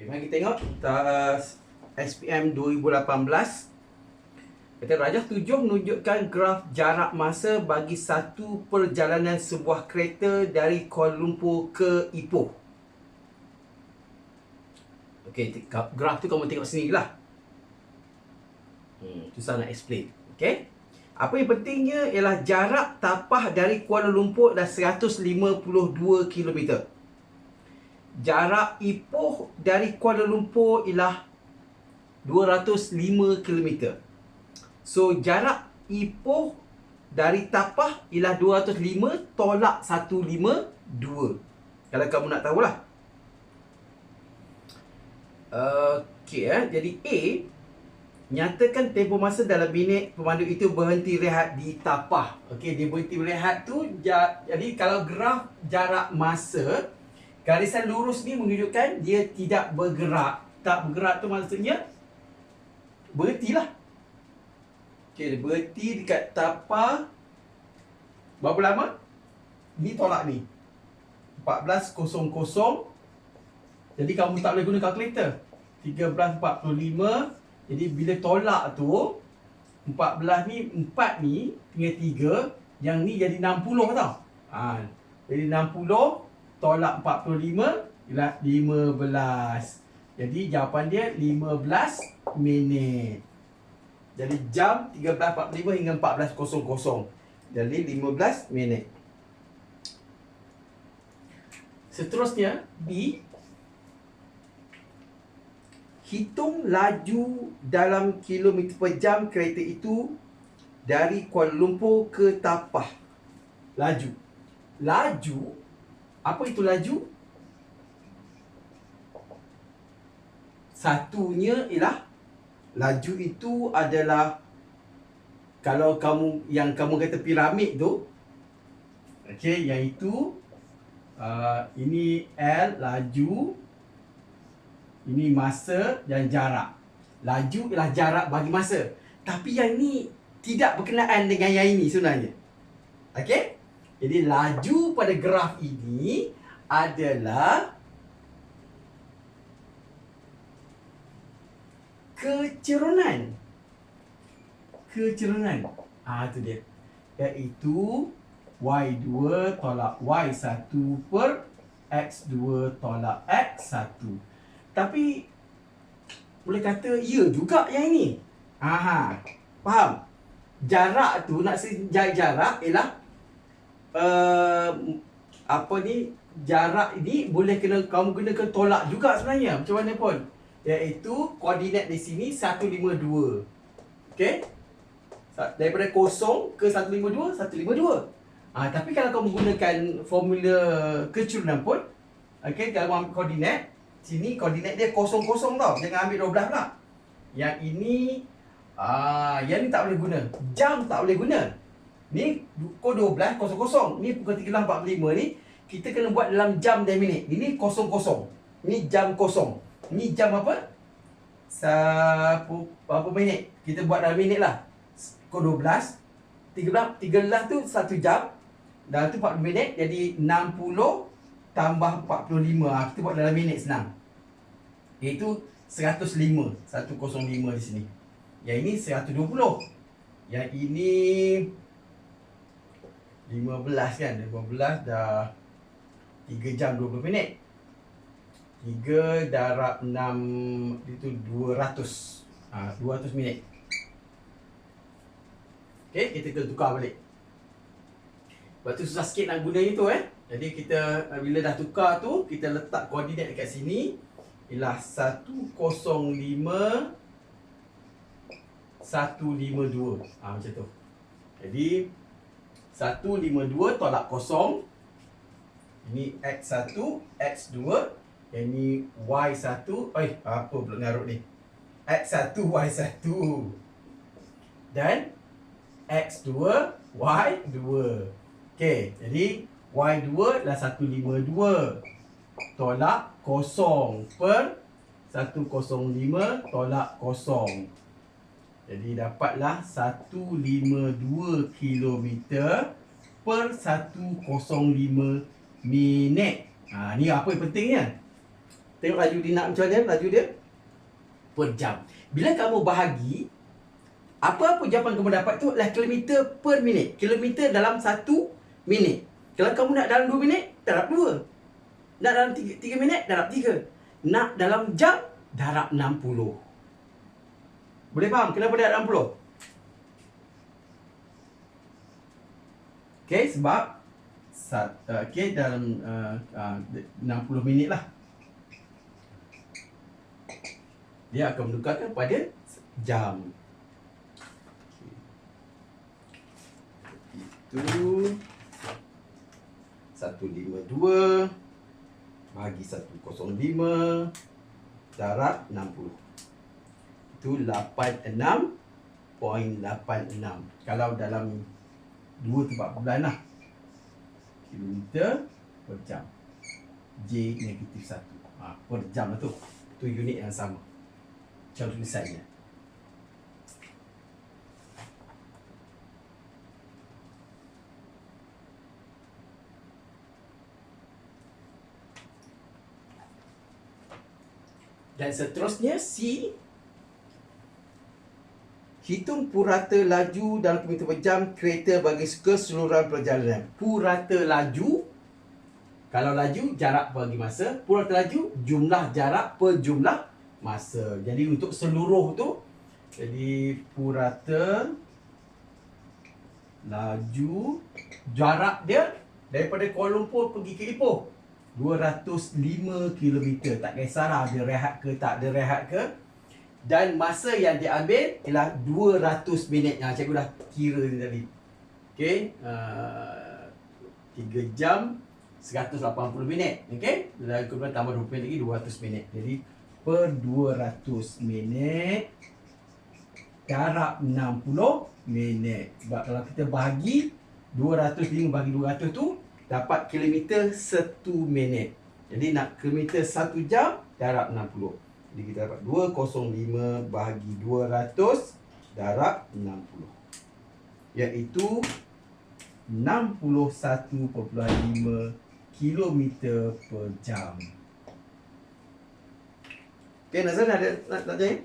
Okay, mari kita tengok uh, SPM 2018. Kata Rajah 7 menunjukkan graf jarak masa bagi satu perjalanan sebuah kereta dari Kuala Lumpur ke Ipoh. Okey, graf tu kamu tengok sini lah. Hmm, susah nak explain. Okey. Apa yang pentingnya ialah jarak tapah dari Kuala Lumpur dah 152 km. Jarak Ipoh dari Kuala Lumpur ialah 205 km. So jarak Ipoh dari Tapah ialah 205 tolak 152. Kalau kamu nak tahulah. Okey eh. Jadi A nyatakan tempoh masa dalam minit pemandu itu berhenti rehat di Tapah. Okey, dia berhenti rehat tu ja, jadi kalau graf jarak masa garisan lurus ni menunjukkan dia tidak bergerak. Tak bergerak tu maksudnya berhentilah. Okey, dia berhenti dekat Tapah berapa lama? Ni tolak ni. 14.00 Jadi kamu tak boleh guna kalkulator 13.45 jadi bila tolak tu 14 ni 4 ni tinggal 3 yang ni jadi 60 tau. Ha, jadi 60 tolak 45 ialah 15. Jadi jawapan dia 15 minit. Jadi jam 13.45 hingga 14.00. Jadi 15 minit. Seterusnya B hitung laju dalam kilometer per jam kereta itu dari Kuala Lumpur ke Tapah. Laju. Laju? Apa itu laju? Satunya ialah laju itu adalah kalau kamu yang kamu kata piramid tu okey yang itu uh, ini L laju ini masa dan jarak. Laju ialah jarak bagi masa. Tapi yang ni tidak berkenaan dengan yang ini sebenarnya. Okey? Jadi laju pada graf ini adalah kecerunan. Kecerunan. Ah tu dia. Iaitu Y2 tolak Y1 per X2 tolak X1. Tapi boleh kata ya juga yang ini. Aha. Faham? Jarak tu nak sejai jarak ialah uh, apa ni jarak ini boleh kena kamu gunakan tolak juga sebenarnya macam mana pun iaitu koordinat di sini 152 okey daripada kosong ke 152 152 ah tapi kalau kamu gunakan formula kecurunan pun okey kalau ambil koordinat Sini koordinat dia kosong-kosong tau. Jangan ambil 12 pula. Yang ini ah yang ni tak boleh guna. Jam tak boleh guna. Ni pukul 12 kosong-kosong. Ni pukul 13.45 ni kita kena buat dalam jam dan minit. Ini kosong-kosong. Ni jam kosong. Ni jam apa? Sapu berapa minit? Kita buat dalam minit lah. Pukul 12 13 13 tu 1 jam. Dan tu 40 minit jadi 60 tambah 45 ha, kita buat dalam minit senang iaitu 105 105 di sini yang ini 120 yang ini 15 kan? 15 dah 3 jam 20 minit. 3 darab 6 itu 200 ha, 200 minit. Okay, kita kena tukar balik. Lepas tu susah sikit nak guna itu eh. Jadi kita bila dah tukar tu kita letak koordinat dekat sini. Ialah 105 152. Ah ha, macam tu. Jadi 152 tolak kosong. Ini x1, x2, yang ni y1. Eh apa pula ngarut ni? x1, y1. Dan x2, y2. Okey, jadi Y2 adalah 152 Tolak kosong per 105 tolak kosong Jadi dapatlah 152 km per 105 minit ha, Ni apa yang pentingnya Tengok laju dia nak macam mana laju dia per jam. Bila kamu bahagi apa-apa jawapan kamu dapat tu adalah kilometer per minit. Kilometer dalam satu minit. Kalau kamu nak dalam dua minit, darab dua. Nak dalam tiga, tiga minit, darab tiga. Nak dalam jam, darab enam puluh. Boleh faham kenapa enam puluh? Okay, sebab uh, okay, dalam uh, uh, 60 minit lah. Dia akan menukarkan pada jam. Itu 152 bagi 105 darab 60. Itu 86.86. Kalau dalam dua tempat bulan lah. Kilometer per jam. J negatif satu. Ha, per jam lah tu. Tu unit yang sama. Cara tulisannya dan seterusnya C Hitung purata laju dalam kilometer per jam kereta bagi keseluruhan perjalanan. Purata laju kalau laju jarak bagi masa, purata laju jumlah jarak per jumlah masa. Jadi untuk seluruh tu jadi purata laju jarak dia daripada Kuala Lumpur pergi ke Ipoh 205 km. Tak kisahlah dia rehat ke tak ada rehat ke dan masa yang diambil ialah 200 minit yang cikgu dah kira tadi. Okey, uh, 3 jam 180 minit. Okey, dan kemudian tambah 20 minit lagi 200 minit. Jadi per 200 minit darab 60 minit. Sebab kalau kita bahagi 205 bagi 200 tu dapat kilometer 1 minit. Jadi nak kilometer 1 jam darab 60. Jadi kita dapat 205 bahagi 200 darab 60. Iaitu 61.5 km per jam. Okay, Nazan ada nak, nak tanya?